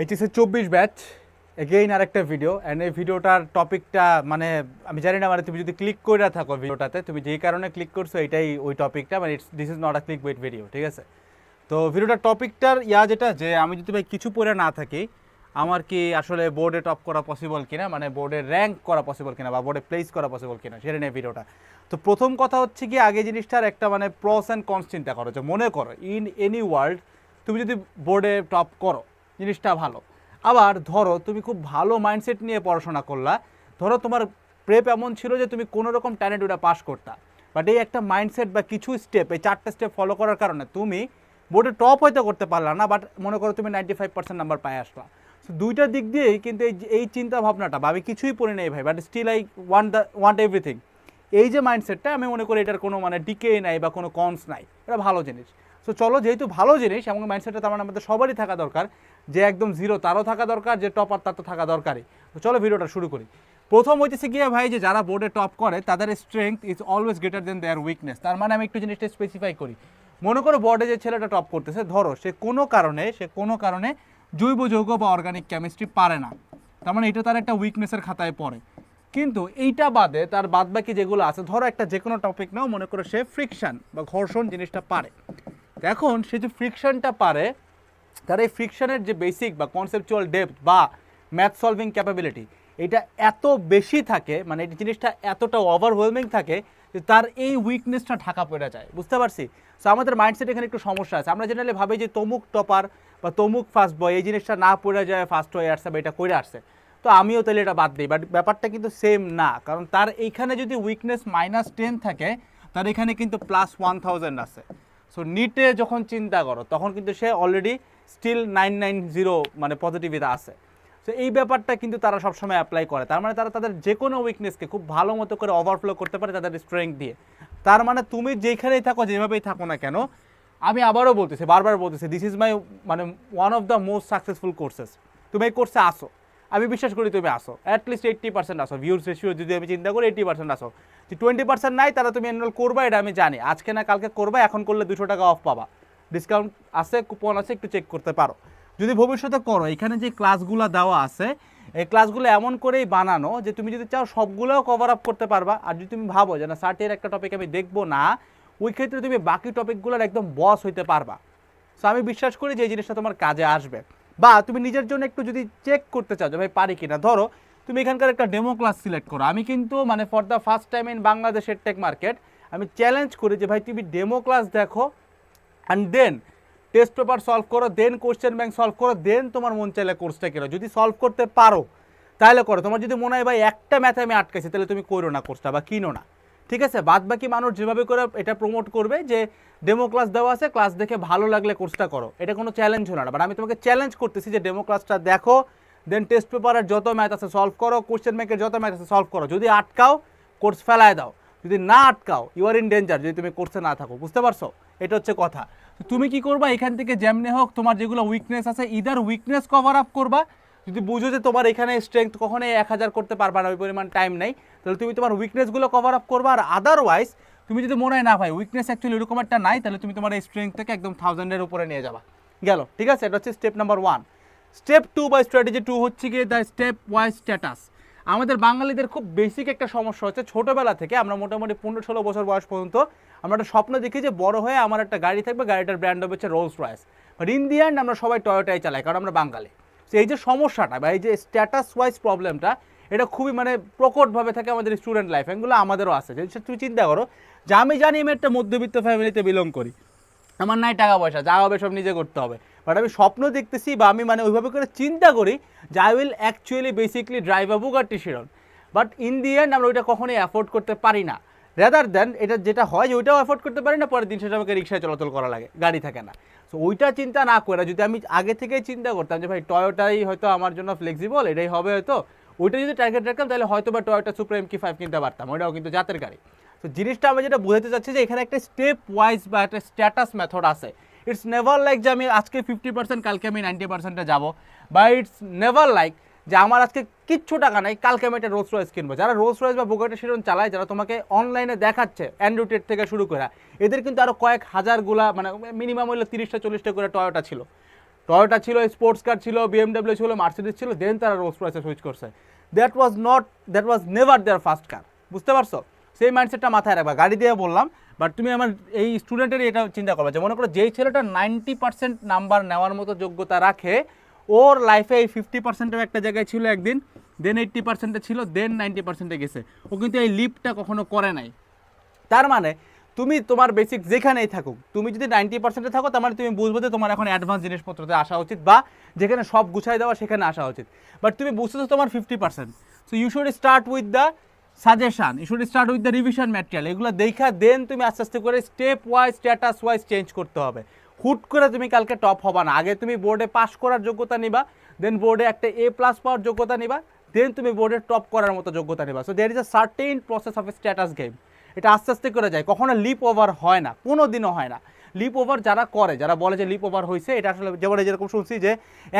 HSC চব্বিশ batch again আরেকটা video and এই ভিডিওটার টপিকটা মানে আমি জানি না মানে তুমি যদি ক্লিক করে থাকো ভিডিওটাতে তুমি যেই কারণে ক্লিক করছ, এটাই ওই টপিকটা মানে it's this is not a clickbait video ঠিক আছে? তো ভিডিওটার টপিকটার ইয়া যেটা, যে আমি যদি ভাই কিছু পড়ে না থাকি, আমার কি আসলে বোর্ডে টপ করা পসিবল কিনা মানে বোর্ডে র্যাঙ্ক করা পসিবল কিনা, বা বোর্ডে প্লেস করা পসিবল কিনা, সেটা নিয়ে ভিডিওটা তো প্রথম কথা হচ্ছে কি আগে জিনিসটার একটা মানে প্রস অ্যান্ড কনস চিন্তা করো, যে মনে করো ইন এনি ওয়ার্ল্ড তুমি যদি বোর্ডে টপ করো জিনিসটা ভালো। আবার ধরো তুমি খুব ভালো মাইন্ডসেট নিয়ে পড়াশোনা করলা ধরো তোমার প্রেপ এমন ছিল যে তুমি কোনো রকম ট্যালেন্ট ওটা পাস করতা। বাট এই একটা মাইন্ডসেট বা কিছু স্টেপ এই চারটে স্টেপ ফলো করার কারণে তুমি বোর্ডে টপ হয়তো করতে পারলা না বাট মনে করো তুমি নাইনটি ফাইভ পার্সেন্ট নাম্বার পায়ে আসলা। So, দুইটা দিক দিয়েই কিন্তু এই এই চিন্তা ভাবনাটা বা আমি কিছুই পড়ি নেই ভাই but still I want the want everything এই যে মাইন্ডসেটটা আমি মনে করি এটার কোনো মানে ডিকে নাই বা কোনো কনস নাই এটা ভালো জিনিস। সো চলো, যেহেতু ভালো জিনিস এবং মাইন্ডসেটটা তার মানে আমাদের সবারই থাকা দরকার, যে একদম জিরো তারও থাকা দরকার, যে টপার তার তো থাকা দরকারই। তো চলো, ভিডিওটা শুরু করি। প্রথম হইতেছে গিয়ে ভাই, যে যারা বোর্ডে টপ করে, তাদের strength is always greater than their weakness তার মানে আমি একটু জিনিসটা স্পেসিফাই করি। মনে করো বোর্ডে যে ছেলেটা টপ করতেছে, ধরো, সে কোনো কারণে, সে কোনো কারণে জৈব যৌগ বা অর্গানিক কেমিস্ট্রি পারে না। তার মানে এটা তার একটা উইকনেসের খাতায় পড়ে। কিন্তু এইটা বাদে তার বাদবাকি যেগুলো আছে, ধরো একটা যে কোনো টপিক নাও, মনে করো সে ফ্রিকশন বা ঘর্ষণ জিনিসটা পারে। এখন সে যে ফ্রিকশনটা পারে, তার এই ফ্রিকশনের যে বেসিক বা কনসেপচুয়াল ডেপথ বা ম্যাথ সলভিং ক্যাপাবিলিটি এটা এত বেশি থাকে মানে এই জিনিসটা এতটা ওভারওয়েলমিং থাকে যে তার এই উইকনেসটা ঢাকা পড়ে যায়। বুঝতে পারছি? সো আমাদের মাইন্ডসেট এখানে একটু সমস্যা আছে। আমরা জেনারেলি ভাবি যে তমুক টপার বা তমুক ফার্স্ট বয় এই জিনিসটা না পড়ে যায় ফার্স্ট হয়ে আসছে বা এটা করে আসছে। তো আমিও তাহলে এটা বাদ দিই। বাট ব্যাপারটা কিন্তু সেম না। কারণ তার এইখানে যদি উইকনেস মাইনাস টেন থাকে, তার এখানে কিন্তু প্লাস ওয়ান থাউজেন্ড আছে। সো নিটে যখন চিন্তা করো, তখন কিন্তু সে already still nine nine zero মানে পজিটিভিটা আছে। সো এই ব্যাপারটা কিন্তু তারা সবসময় অ্যাপ্লাই করে। তার মানে তারা তাদের যে কোনো উইকনেসকে খুব ভালো মতো করে ওভারফ্লো করতে পারে তাদের স্ট্রেংথ দিয়ে। তার মানে তুমি যেখানেই থাকো, যেভাবেই থাকো না কেন, আমি আবারও বলতেছি, বারবার বলতেছি দিস ইজ মাই মানে one of the most successful courses তুমি এই কোর্সে আসো। আমি বিশ্বাস করি তুমি আসো। অ্যাটলিস্ট এইট্টি পার্সেন্ট আসো ভিউজ রেশিও যদি আমি চিন্তা করি এইট্টি পার্সেন্ট আসো। যে টোয়েন্টি পার্সেন্ট নাই তারা তুমি এনরোল করবা, এটা আমি জানি। আজকে না কালকে করবা, এখন করলে দুশো টাকা অফ পাবা। ডিসকাউন্ট আছে কুপন আছে, একটু চেক করতে পারো। যদি ভবিষ্যতে করো, এখানে যে ক্লাসগুলো দেওয়া আছে, এই ক্লাসগুলো এমন করেই বানানো যে তুমি যদি চাও সবগুলোও কভার আপ করতে পারবা। আর যদি তুমি ভাবো যে না সার্টের একটা টপিক আমি দেখব না, ওই ক্ষেত্রে তুমি বাকি টপিকগুলোর একদম বস হইতে পারবা। সো আমি বিশ্বাস করি যে এই জিনিসটা তোমার কাজে আসবে। বা তুমি নিজের জন্য একটু যদি চেক করতে চাও যে ভাই পারি কিনা, ধরো তুমি এখানকার একটা ডেমো ক্লাস সিলেক্ট করো। আমি কিন্তু মানে for the first time in বাংলাদেশের টেক মার্কেট আমি চ্যালেঞ্জ করি যে ভাই তুমি ডেমো ক্লাস দেখো and then test paper solve করো দেন কোশ্চেন ব্যাংক সলভ করো দেন তোমার মন চাইলে কোর্সটা কেনো যদি সলভ করতে পারো, তাহলে করো। তোমার যদি মনে হয় ভাই একটা ম্যাথে আমি আটকাইছি, তাহলে তুমি করো না কোর্সটা বা কিনো না। ঠিক আছে? বাদ বাকি মানুষ যেভাবে করে এটা প্রমোট করবে যে ডেমো ক্লাস দেওয়া আছে ক্লাস দেখে ভালো লাগলে কোর্সটা করো। এটা কোনো চ্যালেঞ্জ হলো না। বাট আমি তোমাকে চ্যালেঞ্জ করতেছি যে ডেমো ক্লাসটা দেখো দেন টেস্ট পেপারের যত ম্যাথ আছে সলভ করো কোশ্চেন ব্যাংকের যত ম্যাথ আছে সলভ করো। যদি আটকাও কোর্স ফেলায় দাও। যদি না আটকাও ইউ আর ইন ডেঞ্জার যদি তুমি কোর্সে না থাকো। বুঝতে পারছ? এটা হচ্ছে কথা। তুমি কি করবা? এখান থেকে যেমনি হোক, তোমার যেগুলো উইকনেস আছে ইদার উইকনেস কভার আপ করবা। যদি বুঝো যে তোমার এখানে স্ট্রেংথ কখনোই এক হাজার করতে পারবা না, ওই পরিমাণ টাইম নেই। তাহলে তুমি তোমার উইকনেসগুলো কভার আপ করবা, আর আদারওয়াইজ তুমি যদি মনে হয় না ভাই উইকনেস অ্যাকচুয়ালি এরকম একটা নাই, তাহলে তুমি তোমার এই স্ট্রেংথ থেকে একদম থাউজেন্ডের উপরে নিয়ে যাবা। গেল, ঠিক আছে? এটা হচ্ছে step number one step two বা স্ট্র্যাটেজি টু হচ্ছে গিয়ে দ্য স্টেপ ওয়াইজ স্ট্যাটাস আমাদের বাঙালিদের খুব বেসিক একটা সমস্যা হচ্ছে, ছোটোবেলা থেকে আমরা মোটামুটি পনেরো ষোলো বছর বয়স পর্যন্ত আমরা একটা স্বপ্ন দেখি যে বড় হয়ে আমার একটা গাড়ি থাকবে, গাড়িটার ব্র্যান্ড হবে হচ্ছে Rolls Royce but in the end আমরা সবাই টয়োটাই চালাই, কারণ আমরা বাঙালি। তো এই যে সমস্যাটা বা এই যে স্ট্যাটাস ওয়াইজ প্রবলেমটা এটা খুবই মানে প্রকটভাবে থাকে আমাদের স্টুডেন্ট লাইফ এগুলো আমাদেরও আছে। তুমি চিন্তা করো, যে আমি জানি আমি একটা মধ্যবিত্ত ফ্যামিলিতে বিলং করি। আমার নাই টাকা পয়সা, যা হবে সব নিজে করতে হবে। বাট আমি স্বপ্ন দেখতেছি বা আমি মানে ওইভাবে করে চিন্তা করি যে I will actually basically drive a Bugatti Chiron but in the end আমরা ওইটা কখনোই অ্যাফোর্ড করতে পারি না। রেদার দেন এটা যেটা হয় যে ওইটাও অ্যাফোর্ড করতে পারি না, পরের দিন সেটা আমাকে রিক্সায় চলাচল করা লাগে, গাড়ি থাকে না। সো ওইটা চিন্তা না করে, যদি আমি আগে থেকেই চিন্তা করতাম যে ভাই টয়োটাই হয়তো আমার জন্য ফ্লেক্সিবল এটাই হবে হয়তো। ওইটা যদি টার্গেট রাখতাম, তাহলে হয়তো বা টয়োটা এম কি ফাইভ কিনতে পারতাম, ওইটাও কিন্তু জাতের গাড়ি। তো জিনিসটা আমি যেটা বোঝাতে চাচ্ছি যে এখানে একটা স্টেপ ওয়াইজ বা একটা স্ট্যাটাস মেথড আছে। ইটস নেভার লাইক যে আমি আজকে ফিফটি পার্সেন্ট কালকে আমি নাইনটি পার্সেন্টে যাব। বা ইটস নেভার লাইক যে আমার আজকে কিচ্ছু টাকা নাই, কালকে আমি একটা রোলস রয়েস কিনবো। যারা রোলস রয়েস বা বুগাটি সেরকম চালায়, যারা তোমাকে অনলাইনে দেখাচ্ছে অ্যান্ড্রয়েড থেকে শুরু করে, এদের কিন্তু আরও কয়েক হাজারগুলা মানে মিনিমাম হইল তিরিশটা, চল্লিশটা করে টয়োটা ছিল। টয়োটা ছিল স্পোর্টস কার ছিল বিএমডাব্লিউ ছিল মার্সিডিস ছিল দেন তারা রোলস রয়েসে সুইচ করছে। That was not that was never their first car বুঝতে পারছ? সেই মাইন্ডসেটটা মাথায় রাখবা। গাড়ি দিয়ে বললাম বাট তুমি আমার এই স্টুডেন্টের এটা চিন্তা করবে যে, মনে করো যেই ছেলেটা নাইনটি পার্সেন্ট নাম্বার নেওয়ার মতো যোগ্যতা রাখে, ওর লাইফে এই ফিফটি পার্সেন্টের একটা জায়গায় ছিল একদিন দেন এইট্টি পার্সেন্টে ছিল দেন নাইনটি পার্সেন্টে গেছে। ও কিন্তু এই লিপটা কখনো করে নাই। তার মানে তুমি তোমার বেসিক যেখানেই থাকুক, তুমি যদি নাইনটি পার্সেন্টে থাকো, তার মানে তুমি বুঝব যে তোমার এখন অ্যাডভান্স জিনিসপত্রতে আসা উচিত বা যেখানে সব গুছাই দেওয়া সেখানে আসা উচিত। বাট তুমি বুঝতেছো তোমার fifty percent so you should start with the suggestion you should start with the revision material এগুলো দেখা দেন তুমি আস্তে আস্তে করে step wise status wise change করতে হবে। হুট করে তুমি কালকে টপ হবা না। আগে তুমি বোর্ডে পাস করার যোগ্যতা নিবা দেন বোর্ডে একটা এ প্লাস পাওয়ার যোগ্যতা নিবা দেন তুমি বোর্ডে টপ করার মতো যোগ্যতা নিবা। So there is a certain process of status game এটা আস্তে আস্তে করে যায়। কখনো লিপ ওভার হয় না কোনো দিনও হয় না। লিপ ওভার যারা করে, যারা বলে যে লিপ ওভার হয়েছে এটা আসলে যেমন যেরকম শুনছি যে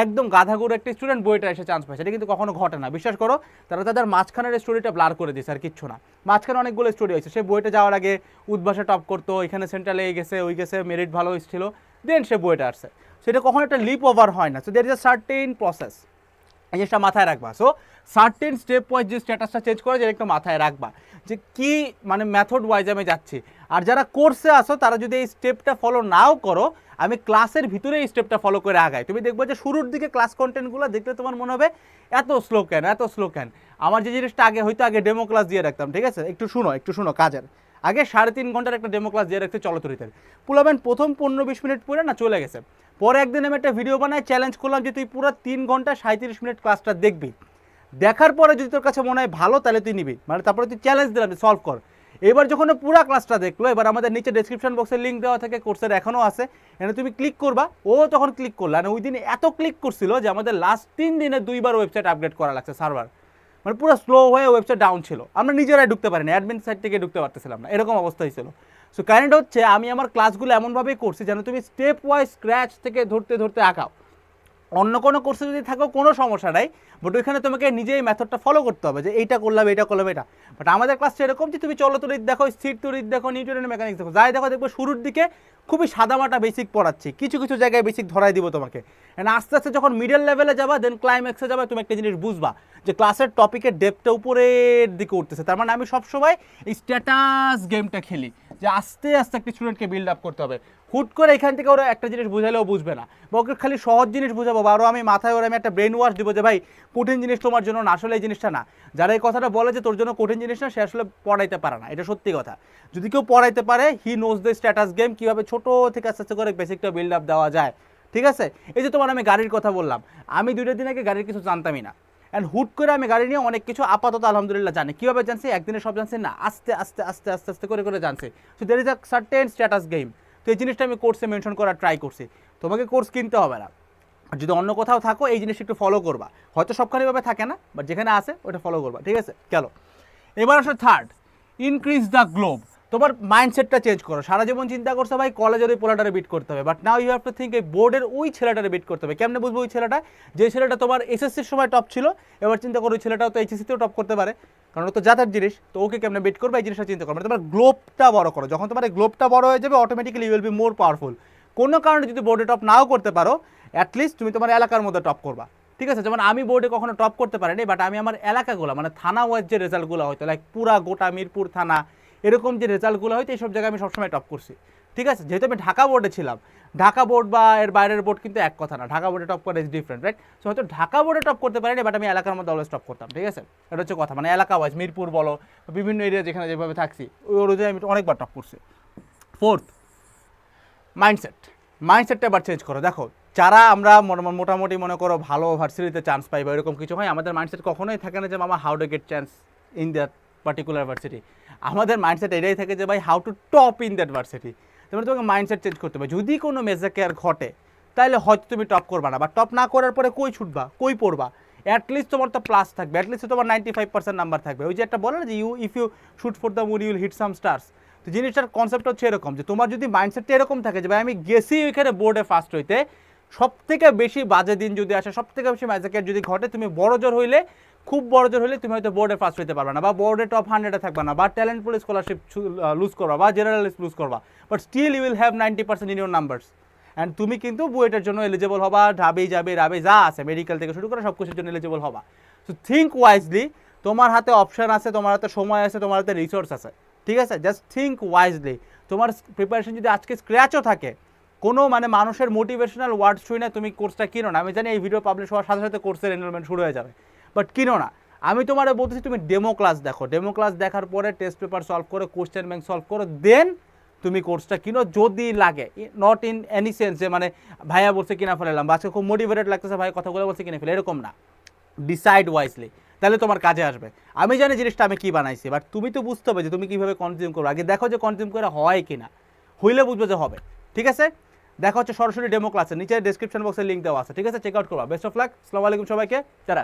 একদম গাধা গাধাগুড়ো একটি স্টুডেন্ট বইটা এসে চান্স পাইছে, এটা কিন্তু কখনো ঘটে না। বিশ্বাস করো, তারা তাদের মাঝখানের স্টোরিটা ব্লার করে দিয়েছে আর কিচ্ছু না। মাঝখানে অনেকগুলো স্টোরি হয়েছে, সে বইটা যাওয়ার আগে উদ্বাসে টপ করতো, এখানে সেন্ট্রালে গেছে, ওই গেছে মেরিট ভালো হয়েছিল দেন সে বইটা আসছে। সেটা কখনো একটা লিপ ওভার হয় না। So there is a certain process জিনিসটা মাথায় রাখবা। সো সার্টেন স্টেপ ওয়াইজ যে স্ট্যাটাসটা চেঞ্জ করে যেটা একটু মাথায় রাখবা। যে কি মানে মেথড ওয়াইজ আমি যাচ্ছি। আর যারা কোর্সে আসো তারা যদি এই স্টেপটা ফলো নাও করো, আমি ক্লাসের ভিতরে এই স্টেপটা ফলো করে আগাই। তুমি দেখবে যে শুরুর দিকে ক্লাস কন্টেন্টগুলো দেখলে তোমার মনে হবে, এত স্লো কেন? এত স্লো কেন? আমার যে জিনিসটা আগে, হয়তো আগে ডেমো ক্লাস দিয়ে রাখতাম, ঠিক আছে? একটু শুনো একটু শুনো কাজের। আগে সাড়ে তিন ঘণ্টার একটা ডেমো ক্লাস দিয়ে রাখতে চলতরিতের পুলাবেন প্রথম পনেরো বিশ মিনিট পরে না চলে গেছে। পরে একদিন আমি একটা ভিডিও বানাই চ্যালেঞ্জ করলাম যে তুই পুরো তিন ঘণ্টা সাঁত্রিশ মিনিট ক্লাসটা দেখবি। দেখার পরে যদি তোর কাছে মনে হয় ভালো, তাহলে তুই নিবি। মানে তারপরে তুই চ্যালেঞ্জ দিলাম সলভ কর। এবার যখন পুরো ক্লাসটা দেখল, এবার আমাদের নিচে ডেসক্রিপশন বক্সে লিঙ্ক দেওয়া থাকে কোর্সের এখনও আছে। এখানে তুমি ক্লিক করবা, ও তখন ক্লিক করল। আর ওই দিন এত ক্লিক করছিল যে আমাদের লাস্ট তিন দিনে দুইবার ওয়েবসাইট আপডেট করা লাগছে সার্ভার মানে পুরো স্লো হয়ে ওয়েবসাইট ডাউন ছিল। আমরা নিজেরাই ঢুকতে পারিনি অ্যাডমিন সাইট থেকে ঢুকতে পারতেছিলাম না। এরকম অবস্থাই ছিল। সো কারেন্ট হচ্ছে আমি আমার ক্লাসগুলো এমনভাবেই করছি যেন তুমি স্টেপ ওয়াইজ স্ক্র্যাচ থেকে ধরতে ধরতে আঁকাও। অন্য কোনো কোর্সে যদি থাকো, কোনো সমস্যা নাই বাট ওইখানে তোমাকে নিজেই মেথডটা ফলো করতে হবে যে এইটা করলাম এইটা করলাম এটা বাট আমাদের ক্লাসটা এরকম যে তুমি চলো তরিত দেখো, স্থির তরিত দেখো নিউটনের মেকানিক্স দেখো। যাই দেখো, দেখব শুরুর দিকে খুবই সাদামাটা বেসিক পড়াচ্ছি। কিছু কিছু জায়গায় বেসিক ধরাই দিব তোমাকে। এন্ড আস্তে আস্তে যখন মিডল লেভেলে যাবা দেন ক্লাইম্যাক্সে যাবা, তুমি একটা জিনিস বুঝবা যে ক্লাসের টপিকের ডেপটা উপরের দিকে উঠতেছে। তার মানে আমি সবসময় এই স্ট্যাটাস গেমটা খেলি। যে আস্তে আস্তে একটা স্টুডেন্টকে বিল্ড আপ করতে হবে। হুট করে এখান থেকে ওরা একটা জিনিস বুঝালেও বুঝবে না। বা ওকে খালি সহজ জিনিস বুঝাবো বা আরও আমি মাথায় ওরা আমি একটা ব্রেন ওয়াশ দিব যে, ভাই, কঠিন জিনিস তোমার জন্য না, আসলে এই জিনিসটা না। যারা এই কথাটা বলে যে, তোর জন্য কঠিন জিনিস না, সে আসলে পড়াইতে পারে না। এটা সত্যি কথা। যদি কেউ পড়াইতে পারে he knows the status game কীভাবে ছোটো থেকে আস্তে আস্তে করে বেসিকটা বিল্ড আপ দেওয়া যায়। ঠিক আছে? এই যে তোমার আমি গাড়ির কথা বললাম। আমি দুইটা দিন আগে গাড়ির কিছু জানতামই না। অ্যান্ড হুট করে আমি গাড়ি নিয়ে অনেক কিছু আপাতত আলহামদুলিল্লাহ জানি। কীভাবে জানছি? একদিনে সব জানছি না, আস্তে আস্তে আস্তে আস্তে আস্তে করে করে জানছি। So there is a certain status game তো এই জিনিসটা আমি কোর্সে মেনশন করার ট্রাই করছি। তোমাকে কোর্স কিনতে হবে না। আর যদি অন্য কোথাও থাকো, এই জিনিসটা একটু ফলো করবা। হয়তো সবখানিভাবে থাকে না বাট যেখানে আছে, ওটা ফলো করবা। ঠিক আছে? চলো এবার আসলে থার্ড ইনক্রিজ দ্য গ্লোব তোমার মাইন্ডসেটটা চেঞ্জ করো। সারা জীবন চিন্তা করছ, ভাই কলেজের ওই পোলাটারে বিট করতে হবে। But now you have to think এই বোর্ডের ওই ছেলেটারে বিট করতে হবে। কেমনে বুঝব ওই ছেলেটা? যে ছেলেটা তোমার এসএসসির সময় টপ ছিল, এবার চিন্তা করো ওই ছেলেটাও তো এইচএসসিতেও টপ করতে পারে। কারণ ও তো জাতার জিনিস, তো ওকে কেমনে বিট করবে, এই জিনিসটা চিন্তা করবে মানে তোমার গ্লোবটা বড় করো। যখন তোমার এই গ্লোবটা বড় হয়ে যাবে automatically you will be more powerful কোনো কারণে যদি বোর্ডে টপ নাও করতে পারো অ্যাটলিস্ট তুমি তোমার এলাকার মধ্যে টপ করবা। ঠিক আছে? যেমন আমি বোর্ডে কখনো টপ করতে পারিনি বাট আমি আমার এলাকাগুলো মানে থানা ওয়াইজ যে রেজাল্টগুলো হয়তো লাইক পুরা গোটা মিরপুর থানা এরকম যে রেজাল্টগুলো হয় হয়তো এইসব জায়গায় আমি সবসময় টপ করছি। ঠিক আছে? যেহেতু আমি ঢাকা বোর্ডে ছিলাম। ঢাকা বোর্ড বা এর বাইরের বোর্ড কিন্তু এক কথা না। ঢাকা বোর্ডে টপ করা ইজ ডিফারেন্ট রাইট সো হয়তো ঢাকা বোর্ডে টপ করতে পারিনি বাট আমি এলাকার মধ্যে অলওয়েজ টপ করতাম, ঠিক আছে? এটা হচ্ছে কথা। মানে এলাকা ওয়াইজ মিরপুর বলো, বিভিন্ন এরিয়া যেখানে যেভাবে থাকছি, ওই অনুযায়ী আমি অনেকবার টপ করছি। ফোর্থ মাইন্ডসেট মাইন্ডসেটটা এবার চেঞ্জ করো। দেখো, যারা আমরা মোটামুটি মনে করো ভালো ভার্সিটিতে চান্স পাই বা এরকম কিছু হয়, আমাদের মাইন্ডসেট কখনোই থাকে না যে, মামা how to get chance in that particular varsity আমাদের মাইন্ডসেট এটাই থাকে যে, ভাই how to top in that varsity তোমার তোমাকে মাইন্ডসেট চেঞ্জ করতে হবে। যদি কোনো মেজর কেয়ার ঘটে, তাহলে হয়তো তুমি টপ করবা না। বা টপ না করার পরে কই ছুটবা, কই পড়বা? অ্যাটলিস্ট তোমার তো প্লাস থাকবে। অ্যাটলিস্ট তোমার নাইনটি ফাইভ পার্সেন্ট নাম্বার থাকবে। ওই যে একটা বলে না যে you if you shoot for the moon you'll hit some stars তো জিনিসটার কনসেপ্ট হচ্ছে এরকম যে, তোমার যদি মাইন্ডসেটটা এরকম থাকে যে, ভাই, আমি গেছি ওইখানে বোর্ডে ফার্স্ট হইতে। সব থেকে বেশি বাজে দিন যদি আসে সব থেকে বেশি ম্যাজিকের যদি ঘটে, তুমি বড় জোর হইলে খুব বড় জোর হইলে তুমি হয়তো বোর্ডে ফার্স্ট হইতে পারবে না, বা বোর্ডে টপ হান্ড্রেডে থাকবে না, বা ট্যালেন্ট পুল স্কলারশিপ লুজ করবা, বা জেনারেলিস্ট লুজ করবা but still you will have ninety percent in your numbers and তুমি কিন্তু বুয়েটের জন্য এলিজিবল হবা, ঢাবি যাবে, রাবে যা আছে মেডিকেল থেকে শুরু করে সব কিছুর জন্য এলিজিবল হবা। সো থিঙ্ক ওয়াইজলি তোমার হাতে অপশান আছে, তোমার হাতে সময় আছে, তোমার হাতে রিসোর্স আছে, ঠিক আছে? জাস্ট থিঙ্ক ওয়াইজলি তোমার প্রিপারেশন যদি আজকে স্ক্র্যাচও থাকে, কোনো মানে মানুষের মোটিভেশনাল ওয়ার্ড শুনে তুমি কোর্সটা কিনো না, আমি জানি এই ভিডিও পাবলিশ হওয়ার সাথে সাথে কোর্সের এনরোলমেন্ট শুরু হয়ে যাবে। বাট কিনো না, আমি তোমার বলতেছি তুমি ডেমো ক্লাস দেখো। ডেমো ক্লাস দেখার পরে টেস্ট পেপার সলভ করে কোশ্চেন ব্যাংক সলভ করো দেন তুমি কোর্সটা কিনো যদি লাগে। নট ইন এনি সেন্স যে মানে ভাইয়া বলছে কিনা ফেলাম বা আজকে খুব মোটিভেটেড লাগতেছে ভাই কথাগুলো বলছে কিনে ফেলে, এরকম না। ডিসাইড ওয়াইজলি তাহলে তোমার কাজে আসবে। আমি জানি জিনিসটা আমি কি বানাইছি বাট তুমি তো বুঝতে হবে যে তুমি কীভাবে কনজিউম করবে। আগে দেখো যে কনজিউম করে হয় কিনা, হইলে বুঝবে যে হবে। ঠিক আছে? দেখা হচ্ছে সরাসরি ডেমো ক্লাসে নিচে ডেসক্রিপশন বক্সে লিঙ্ক দেওয়া আছে। ঠিক আছে? চেক আউট করবা। বেস্ট অফ লাক আসসালামু আলাইকুম সবাইকে, যারা